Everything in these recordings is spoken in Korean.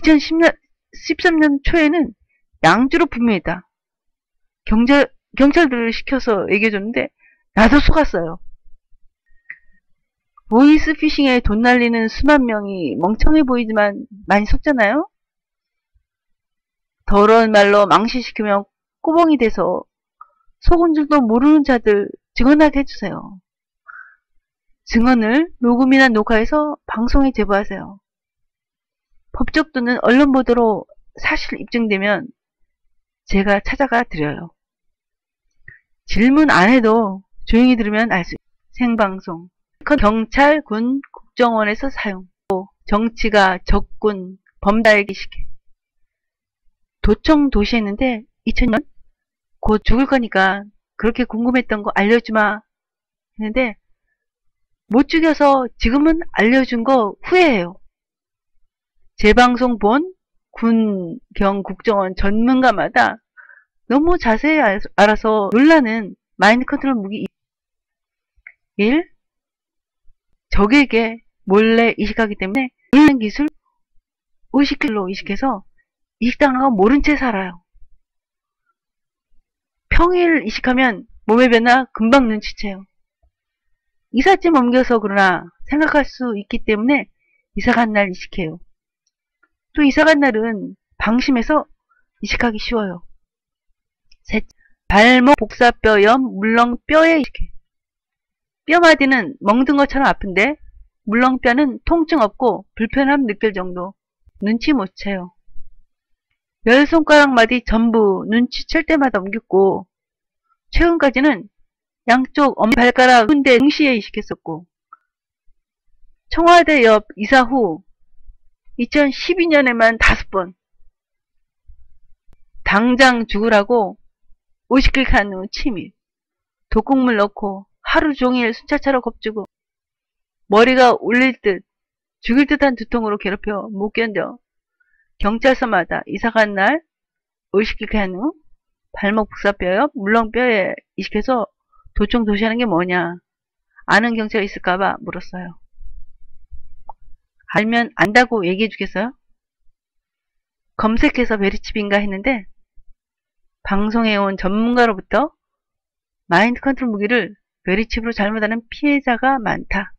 2010년, 13년 초에는 양주로 분명했다. 경찰, 경찰들을 시켜서 얘기해줬는데, 나도 속았어요. 보이스 피싱에 돈 날리는 수만 명이 멍청해 보이지만 많이 속잖아요? 더러운 말로 망신시키며 꾸봉이 돼서 속은 줄도 모르는 자들 증언하게 해주세요. 증언을 녹음이나 녹화해서 방송에 제보하세요. 또는 언론 보도로 사실 입증되면 제가 찾아가 드려요. 질문 안 해도 조용히 들으면 알 수. 생방송. 경찰, 군, 국정원에서 사용. 정치가 적군, 범달기 시켜. 도청 도시 했는데 2000년 곧 죽을 거니까 그렇게 궁금했던 거 알려주마 했는데 못 죽여서 지금은 알려준 거 후회해요. 재방송 본 군, 경, 국정원 전문가마다 너무 자세히 알아서 놀라는 마인드 컨트롤 무기 1. 적에게 몰래 이식하기 때문에 이런 기술 의식길로 이식해서 이식당하고 모른 채 살아요. 평일 이식하면 몸의 변화 금방 눈치채요. 이삿짐 옮겨서 그러나 생각할 수 있기 때문에 이사 간 날 이식해요. 또 이사간 날은 방심해서 이식하기 쉬워요. 셋, 발목 복사뼈염 물렁뼈에 이식해. 뼈마디는 멍든 것처럼 아픈데 물렁뼈는 통증 없고 불편함 느낄 정도. 눈치 못 채요. 열 손가락 마디 전부 눈치챌 때마다 옮겼고 최근까지는 양쪽 엄발가락 군대 동시에 이식했었고 청와대 옆 이사 후 2012년에만 다섯 번. 당장 죽으라고 50길 간후 침입 독국물 넣고 하루 종일 순찰차로 겁주고 머리가 울릴 듯 죽일 듯한 두통으로 괴롭혀 못 견뎌 경찰서마다 이사간 날 의식길 간후 발목 북사뼈요 물렁뼈에 이식해서 도청 도시하는 게 뭐냐. 아는 경찰이 있을까봐 물었어요. 알면 안다고 얘기해 주겠어요? 검색해서 베리칩인가 했는데 방송해온 전문가로부터 마인드 컨트롤 무기를 베리칩으로 잘못하는 피해자가 많다.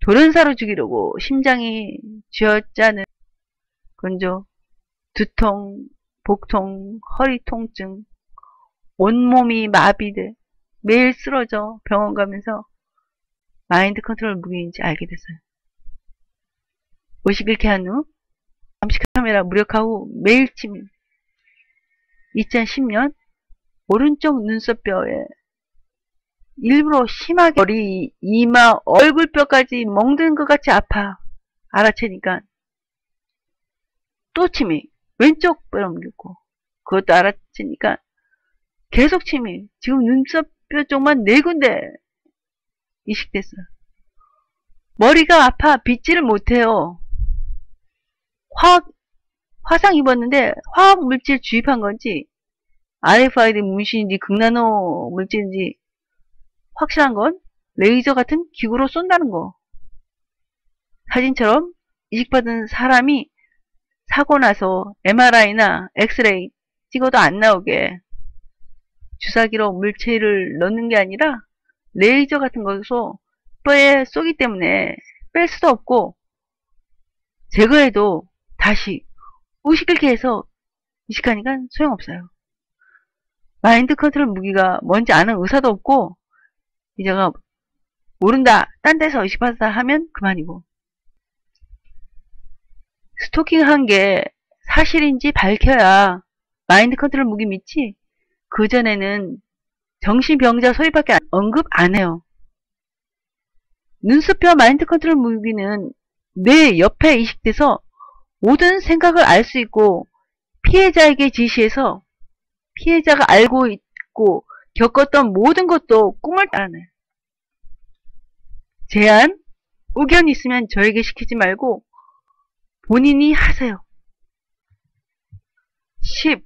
돌연사로 죽이려고 심장이 쥐어짜는 건조, 두통, 복통, 허리 통증, 온몸이 마비돼 매일 쓰러져 병원 가면서 마인드 컨트롤 무기인지 알게 됐어요. 51개 한 후, 감시 카메라 무력화 후 매일 침입. 2010년 오른쪽 눈썹뼈에 일부러 심하게 머리, 이마, 얼굴뼈까지 멍든 것 같이 아파. 알아채니까 또 침입. 왼쪽 뼈를 옮겼고 그것도 알아채니까 계속 침입. 지금 눈썹뼈 쪽만 네 군데 이식됐어요. 머리가 아파 빗질을 못해요. 화학, 화상 입었는데 화학 물질 주입한 건지 RFID 문신인지 극나노 물질인지 확실한 건 레이저 같은 기구로 쏜다는 거. 사진처럼 이식받은 사람이 사고 나서 MRI나 엑스레이 찍어도 안 나오게 주사기로 물체를 넣는 게 아니라 레이저 같은 것으로 뼈에 쏘기 때문에 뺄 수도 없고 제거해도 다시 의식을 해서 이식하니까 소용없어요. 마인드 컨트롤 무기가 뭔지 아는 의사도 없고 이제가 모른다 딴 데서 의식받았다 하면 그만이고 스토킹 한 게 사실인지 밝혀야 마인드 컨트롤 무기 믿지 그전에는 정신병자 소리밖에 언급 안 해요. 눈썹뼈 마인드 컨트롤 무기는 뇌 옆에 이식돼서 모든 생각을 알 수 있고 피해자에게 지시해서 피해자가 알고 있고 겪었던 모든 것도 꿈을 따라내. 제안, 의견 있으면 저에게 시키지 말고 본인이 하세요. 10.